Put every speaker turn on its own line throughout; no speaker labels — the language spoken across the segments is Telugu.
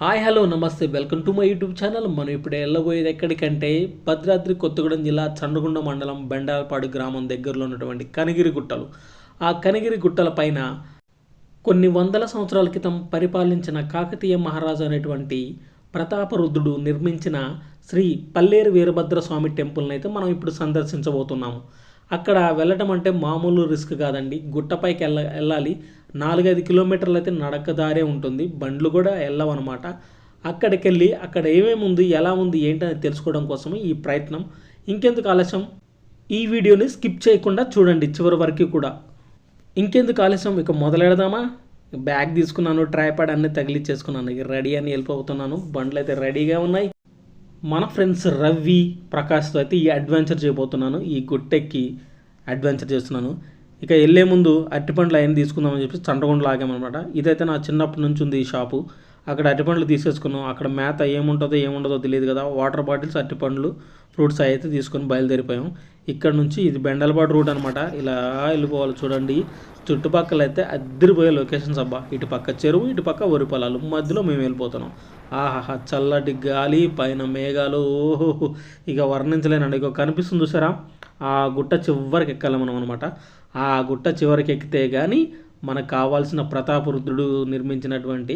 హాయ్ హలో నమస్తే. Welcome to my YouTube channel. మనం ఇప్పుడు వెళ్ళబోయేది ఎక్కడికంటే భద్రాద్రి కొత్తగూడెం జిల్లా చండ్రగుండ మండలం బెండాలపాడు గ్రామం దగ్గరలో ఉన్నటువంటి కనిగిరి గుట్టలు. ఆ కనిగిరి గుట్టల పైన కొన్ని వందల సంవత్సరాల క్రితం పరిపాలించిన కాకతీయ మహారాజు అనేటువంటి ప్రతాపరుద్రుడు నిర్మించిన శ్రీ పల్లేరు వీరభద్ర స్వామి టెంపుల్ని అయితే మనం ఇప్పుడు సందర్శించబోతున్నాము. అక్కడ వెళ్ళటం అంటే మామూలు రిస్క్ కాదండి. గుట్టపైకి వెళ్ళ వెళ్ళాలి. నాలుగైదు కిలోమీటర్లు అయితే నడక దారే ఉంటుంది. బండ్లు కూడా వెళ్ళవన్నమాట అక్కడికి వెళ్ళి అక్కడ ఏమేమి ఉంది ఎలా ఉంది ఏంటని తెలుసుకోవడం కోసమే ఈ ప్రయత్నం. ఇంకెందుకు ఆలస్యం? ఈ వీడియోని స్కిప్ చేయకుండా చూడండి చివరి వరకు కూడా. ఇంకెందుకు ఆలస్యం? ఇక మొదలెడదామా? బ్యాగ్ తీసుకున్నాను ట్రైపాడ్ అన్నీ తగిలిచ్చేసుకున్నాను. ఇక రెడీ అని వెళ్ళిపోతున్నాను బండ్లు అయితే రెడీగా ఉన్నాయి. మన ఫ్రెండ్స్ రవి ప్రకాష్తో అయితే ఈ అడ్వెంచర్ చేయబోతున్నాను. ఈ గుట్టెక్కి అడ్వెంచర్ చేస్తున్నాను. ఇక వెళ్ళే ముందు అరటిపండ్లు అవన్నీ తీసుకుందామని చెప్పి చండ్రగుండలు ఆగామన్నమాట ఇదైతే నా చిన్నప్పటి నుంచి ఉంది ఈ షాపు. అక్కడ అరటిపండ్లు తీసేసుకున్నాం. అక్కడ మేత ఏముంటుందో ఏముండదో తెలియదు కదా. వాటర్ బాటిల్స్ అరటిపండ్లు ఫ్రూట్స్ అయితే తీసుకొని బయలుదేరిపోయాం. ఇక్కడ నుంచి ఇది బెండలపాడు రూట్ అనమాట ఇలా వెళ్ళిపోవాలి చూడండి. చుట్టుపక్కల అయితే అద్దరిపోయే లొకేషన్స్ అబ్బా. ఇటు పక్క చెరువు ఇటు పక్క వరి పొలాలు. మధ్యలో మేము వెళ్ళిపోతున్నాం. ఆహాహా చల్లటి గాలి పైన మేఘాలు. ఓహో ఇక వర్ణించలేనండి. ఇక కనిపిస్తుంది చూసారా? ఆ గుట్ట చివరికి ఎక్కాలి మనం అనమాట ఆ గుట్ట చివరికి ఎక్కితే కానీ మనకు కావాల్సిన ప్రతాపరుద్రుడు నిర్మించినటువంటి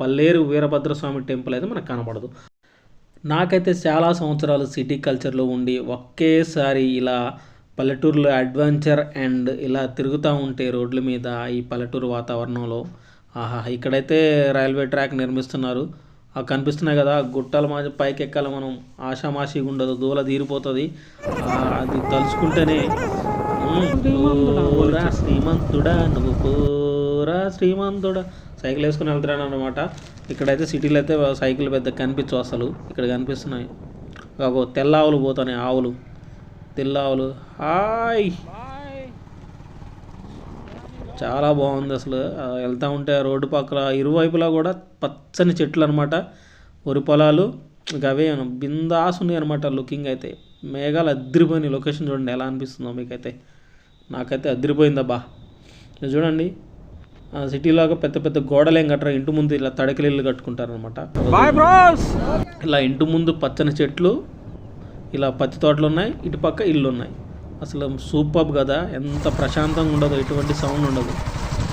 పల్లేరు వీరభద్రస్వామి టెంపుల్ అయితే మనకు కనబడదు. నాకైతే చాలా సంవత్సరాలు సిటీ కల్చర్లో ఉండి ఒకేసారి ఇలా పల్లెటూరులో అడ్వెంచర్ అండ్ ఇలా తిరుగుతూ ఉంటే రోడ్ల మీద ఈ పల్లెటూరు వాతావరణంలో ఆహా ఇక్కడైతే రైల్వే ట్రాక్ నిర్మిస్తున్నారు. ఆ కనిపిస్తున్నాయి కదా గుట్టల మా పైకి ఎక్కాలి మనం ఆషామాషిగా ఉండదు దూల తీరిపోతుంది. అది తలుచుకుంటేనే శ్రీమంతుడా నువ్వు పోరా శ్రీమంతుడా సైకిల్ వేసుకుని వెళ్తున్నాను అనమాట ఇక్కడైతే సిటీలో అయితే సైకిల్ పెద్ద కనిపించవు అసలు. ఇక్కడ కనిపిస్తున్నాయి. ఒక తెల్ల ఆవులు పోతున్నాయి ఆవులు. తెల్ల ఆవులు హాయ్! చాలా బాగుంది అసలు. వెళ్తూ వెళ్తా ఉంటే ఆ రోడ్డు పక్కల ఇరువైపులా కూడా పచ్చని చెట్లు అనమాట వరి పొలాలు ఇక అవే బిందాస్ ఉన్నాయి అనమాట లుకింగ్ అయితే. మేఘాలు అద్దరిపోయినాయి లొకేషన్ చూడండి ఎలా అనిపిస్తుందో మీకైతే. నాకైతే అద్దరిపోయిందబ్బా చూడండి. సిటీలాగా పెద్ద పెద్ద గోడలేం కట్టరు. ఇంటి ముందు ఇలా తడకలు ఇల్లు కట్టుకుంటారు అనమాట ఇలా ఇంటి ముందు పచ్చని చెట్లు ఇలా పత్తి తోటలు ఉన్నాయి ఇటు పక్క ఇల్లు ఉన్నాయి. అసలు సూపర్ కదా ఎంత ప్రశాంతంగా ఉండదు ఎటువంటి సౌండ్ ఉండదు.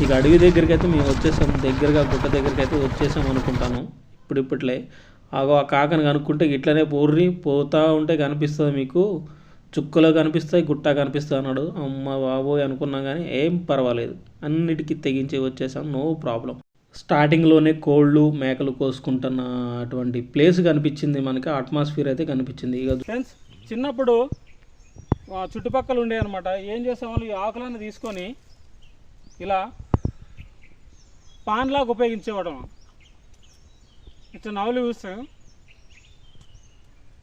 ఇక అడవి దగ్గరికి అయితే మేము వచ్చేసాం దగ్గరగా గుట్ట దగ్గరికి అయితే వచ్చేసాం అనుకుంటాను. ఇప్పుడు ఇప్పట్లే ఆగో ఆ కాకని కనుక్కుంటే ఇట్లనే పోర్రి పోతా ఉంటే కనిపిస్తుంది మీకు. చుక్కలో కనిపిస్తాయి గుట్ట కనిపిస్తుంది అన్నాడు. అమ్మ బాబోయ్ అనుకున్నాం కానీ ఏం పర్వాలేదు. అన్నిటికీ తెగించి వచ్చేసాం నో ప్రాబ్లం. స్టార్టింగ్లోనే కోళ్ళు మేకలు కోసుకుంటున్న అటువంటి ప్లేస్ కనిపించింది మనకి. అట్మాస్ఫియర్ అయితే కనిపించింది. ఇక
ఫ్రెండ్స్ చిన్నప్పుడు చుట్టుపక్కల ఉండే అనమాట ఏం చేసేవాళ్ళు? ఈ ఆకులను తీసుకొని ఇలా పాన్లాగా ఉపయోగించేవాడు ఇట్లా నవలు చూస్తాం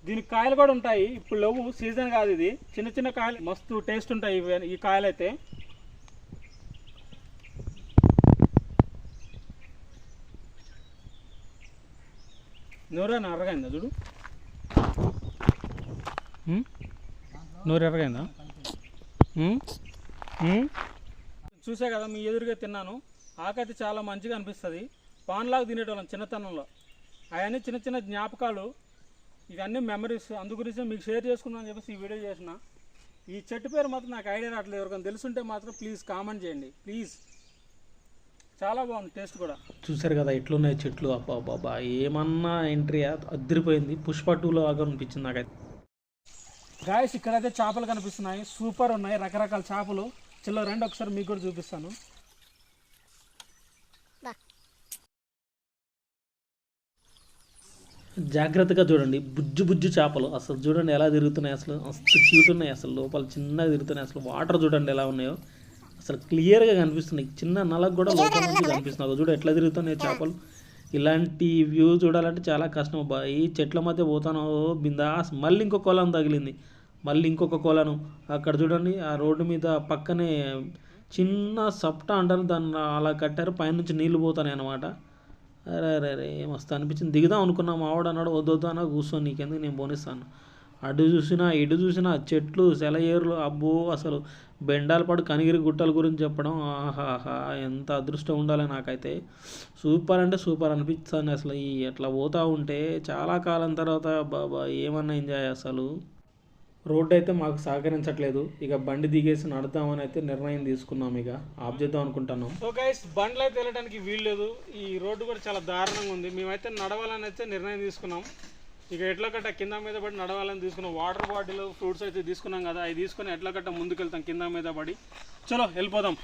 దీనికి కాయలు కూడా ఉంటాయి. ఇప్పుడు లేవు సీజన్ కాదు ఇది. చిన్న చిన్న కాయలు మస్తు టేస్ట్ ఉంటాయి ఈ కాయలు అయితే నూరేనా అరగైందా చూడు? నూరు ఎర్రగైందా? ఉమ్? చూసా కదా మీ ఎదురుగా తిన్నాను. ఆకైతే చాలా మంచిగా అనిపిస్తుంది. పాన్లాగా తినేటోళ్ళం చిన్నతనంలో. అవన్నీ చిన్న చిన్న జ్ఞాపకాలు. ఇవన్నీ మెమరీస్ అందు గురించి మీకు షేర్ చేసుకుందాం అని చెప్పేసి ఈ వీడియో చేసిన. ఈ చెట్టు పేరు మాత్రం నాకు ఐడియా రావట్లేదు. ఎవరికైనా తెలుసుంటే మాత్రం ప్లీజ్ కామెంట్ చేయండి. ప్లీజ్ చాలా బాగుంది టేస్ట్ కూడా.
చూసారు కదా ఎట్లున్నాయి చెట్లు? అబ్బా బాబా ఏమన్నా ఎంట్రీ అద్దరిపోయింది. పుష్ప టూలో లాగా అనిపించింది నాకైతే.
గాయస్ ఇక్కడైతే చేపలు కనిపిస్తున్నాయి. సూపర్ ఉన్నాయి. రకరకాల చేపలు. చిల్ల రెండు ఒకసారి మీకు కూడా చూపిస్తాను.
జాగ్రత్తగా చూడండి. బుజ్జు బుజ్జు చేపలు. అసలు చూడండి ఎలా తిరుగుతున్నాయి అసలు. మస్తు క్యూట్ ఉన్నాయి అసలు. లోపల చిన్నగా తిరుగుతున్నాయి అసలు. వాటర్ చూడండి ఎలా ఉన్నాయో. అసలు క్లియర్గా కనిపిస్తున్నాయి. చిన్న నలకు కూడా లోపల నుంచి కనిపిస్తున్నాయి. చూడు ఎట్లా తిరుగుతున్నాయి చేపలు. ఇలాంటి వ్యూ చూడాలంటే చాలా కష్టం. అబ్బా ఈ చెట్ల మధ్య పోతాను బిందాస్. మళ్ళీ ఇంకో కొలను తగిలింది. మళ్ళీ ఇంకొక కొలను. అక్కడ చూడండి ఆ రోడ్డు మీద పక్కనే చిన్న సప్టా అంటారు. దాన్ని అలా కట్టారు. పైనుంచి నీళ్ళు పోతాయి అన్నమాట. అరే అరే అరే మస్తు అనిపించింది? దిగుదాం అనుకున్నా మావాడు అన్నాడు వద్దొద్దు వద్దు అన్న కూర్చొని నీకెందుకు నేను పోనిస్తాను. అటు చూసినా ఇటు చూసినా చెట్లు సెలయేరులు అబ్బో అసలు బెండాలపాడు కనిగిరి గుట్టల గురించి చెప్పడం ఆహాహా ఎంత అదృష్టం ఉండాలి నాకైతే. సూపర్ అంటే సూపర్ అనిపిస్తుంది అసలు ఈ అట్లా పోతూ ఉంటే చాలా కాలం తర్వాత బాబా ఏమన్నా ఎంజాయ్ అసలు? రోడ్డు అయితే మాకు సహకరించట్లేదు. ఇక బండి దిగేసి నడతామని అయితే నిర్ణయం తీసుకున్నాం ఇక. ఆఫ్ చేద్దాం అనుకుంటున్నాం.
సో గైస్ బండ్లు అయితే వెళ్ళడానికి వీల్లేదు ఈ రోడ్డు కూడా చాలా దారుణంగా ఉంది. మేమైతే నడవాలని అయితే నిర్ణయం తీసుకున్నాం. ఇక ఎట్లా కట్ట కింద మీద పడి నడవాలని తీసుకున్నాం. వాటర్ బాటిల్ ఫ్రూట్స్ అయితే తీసుకున్నాం కదా. అవి తీసుకొని ఎట్లా కట్ట ముందుకు వెళ్తాం కింద మీద పడి. చలో వెళ్ళిపోదాం.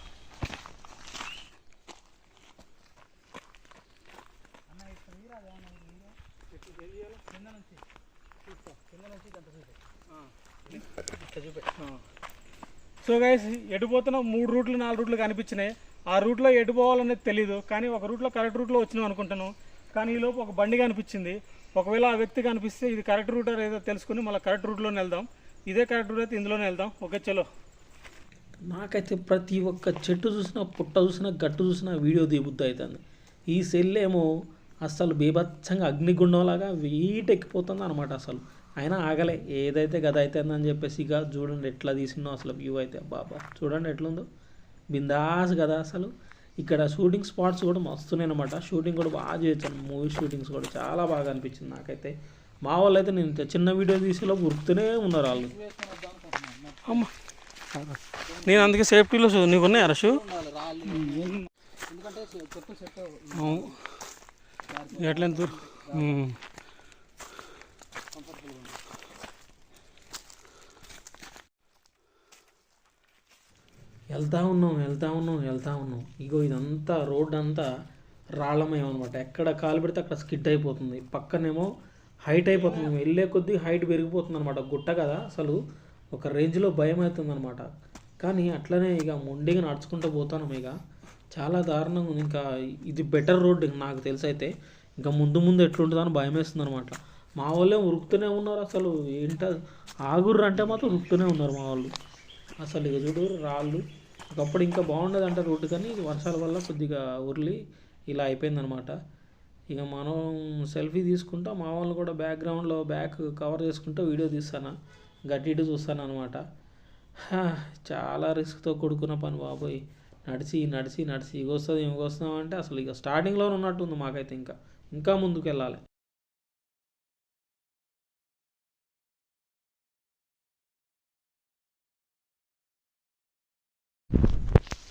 సో గైస్ ఎటుపోతున్నా మూడు రూట్లు నాలుగు రూట్లు కనిపించినాయి. ఆ రూట్లో ఎటు పోవాలనేది తెలీదు కానీ ఒక రూట్లో కరెక్ట్ రూట్లో వచ్చినాం అనుకుంటాను. కానీ ఈ లోపు ఒక బండి కనిపించింది. ఒకవేళ ఆ వ్యక్తి కనిపిస్తే ఇది కరెక్ట్ రూట్ ఏదో తెలుసుకుని మళ్ళీ కరెక్ట్ రూట్లోనే వెళ్దాం. ఇదే కరెక్ట్ రూట్ అయితే ఇందులోనే వెళ్దాం. ఓకే చలో.
నాకైతే ప్రతి ఒక్క చెట్టు చూసినా పుట్ట చూసినా గట్టు చూసినా వీడియో దిగుద్ది అవుతుంది. ఈ సెల్ ఏమో అసలు బీభత్సంగా అగ్నిగుండంలాగా వీట్ ఎక్కిపోతుంది అనమాట అసలు. అయినా ఆగలే. ఏదైతే గద అవుతుందని చెప్పేసి ఇక చూడండి ఎట్లా తీసిందో అసలు వ్యూ అయితే. బాబా చూడండి ఎట్లుందో. బిందాస్ కదా అసలు. ఇక్కడ షూటింగ్ స్పాట్స్ కూడా మస్తున్నాయి అనమాట షూటింగ్ కూడా బాగా చేయొచ్చు మూవీ షూటింగ్స్ కూడా చాలా బాగా అనిపించింది నాకైతే. మా వాళ్ళు అయితే నేను ఇంత చిన్న వీడియో తీసేలో ఉరుకుతూనే ఉన్నారు వాళ్ళు.
అమ్మ. నేను అందుకే సేఫ్టీలో షూ? నీకు ఉన్నాయా రా దూరం?
వెళ్తా ఉన్నాం వెళ్తా ఉన్నాం వెళ్తా ఉన్నాం. ఇగో ఇదంతా రోడ్ అంతా రాళ్ళమయం అనమాట ఎక్కడ కాలు పెడితే అక్కడ స్కిడ్ అయిపోతుంది. పక్కనేమో హైట్ అయిపోతుంది. మేము వెళ్ళే కొద్దీ హైట్ పెరిగిపోతుంది అనమాట గుట్ట కదా అసలు. ఒక రేంజ్లో భయం అవుతుంది అనమాట కానీ అట్లనే ఇక మొండిగా నడుచుకుంటూ పోతాను ఇక చాలా దారుణంగా ఉంది. ఇంకా ఇది బెటర్ రోడ్ నాకు తెలిసి అయితే. ఇంకా ముందు ముందు ఎట్లుంటుందో భయం వేస్తుంది అనమాట మా వాళ్ళే ఉరుకుతూనే ఉన్నారు అసలు. ఏంట ఆగుర్రు అంటే మాత్రం ఉరుకుతూనే ఉన్నారు మా వాళ్ళు. అసలు ఇక చూడు రాళ్ళు. ఒకప్పుడు ఇంకా బాగుండదు అంటే రోడ్డు కానీ వర్షాల వల్ల కొద్దిగా ఉర్లి ఇలా అయిపోయిందనమాట ఇక మనం సెల్ఫీ తీసుకుంటా మా వాళ్ళు కూడా బ్యాక్గ్రౌండ్లో బ్యాక్ కవర్ చేసుకుంటూ వీడియో తీస్తాను? గట్టి ఇటు చూస్తాను అనమాట చాలా రిస్క్తో కూడుకున్న పని బాబోయ్. నడిచి నడిచి నడిచి ఇగ వస్తుంది ఇవి వస్తున్నాం అంటే అసలు ఇక స్టార్టింగ్లో ఉన్నట్టుంది మాకైతే ఇంకా. ఇంకా ముందుకు వెళ్ళాలి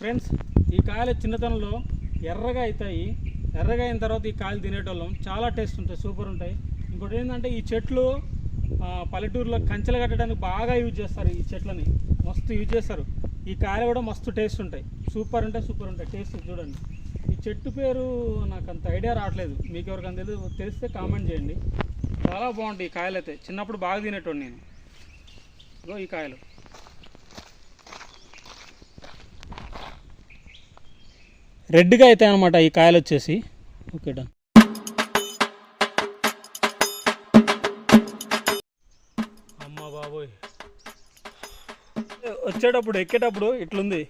ఫ్రెండ్స్ ఈ కాయలు చిన్నతనంలో ఎర్రగా అవుతాయి ఎర్రగా అయిన తర్వాత ఈ కాయలు తినేటోళ్ళం. చాలా టేస్ట్ ఉంటాయి సూపర్ ఉంటాయి. ఇంకోటి ఏంటంటే ఈ చెట్లు పల్లెటూరులో కంచెలు కట్టడానికి బాగా యూజ్ చేస్తారు ఈ చెట్లని. మస్తు యూజ్ చేస్తారు. ఈ కాయలు కూడా మస్తు టేస్ట్ ఉంటాయి. సూపర్ ఉంటాయి సూపర్ ఉంటాయి. టేస్ట్ చూడండి. ఈ చెట్టు పేరు నాకు అంత ఐడియా రావట్లేదు. మీకు ఎవరికైనా తెలియదు తెలిస్తే కామెంట్ చేయండి. చాలా బాగుంటాయి ఈ కాయలు అయితే. చిన్నప్పుడు బాగా తినేటోడు నేను. ఇదో ఈ కాయలు. రెడ్గా అవుతాయి అనమాట ఈ కాయలు వచ్చేసి. ఓకే డన్ వచ్చేటప్పుడు ఎక్కేటప్పుడు ఇట్లుంది.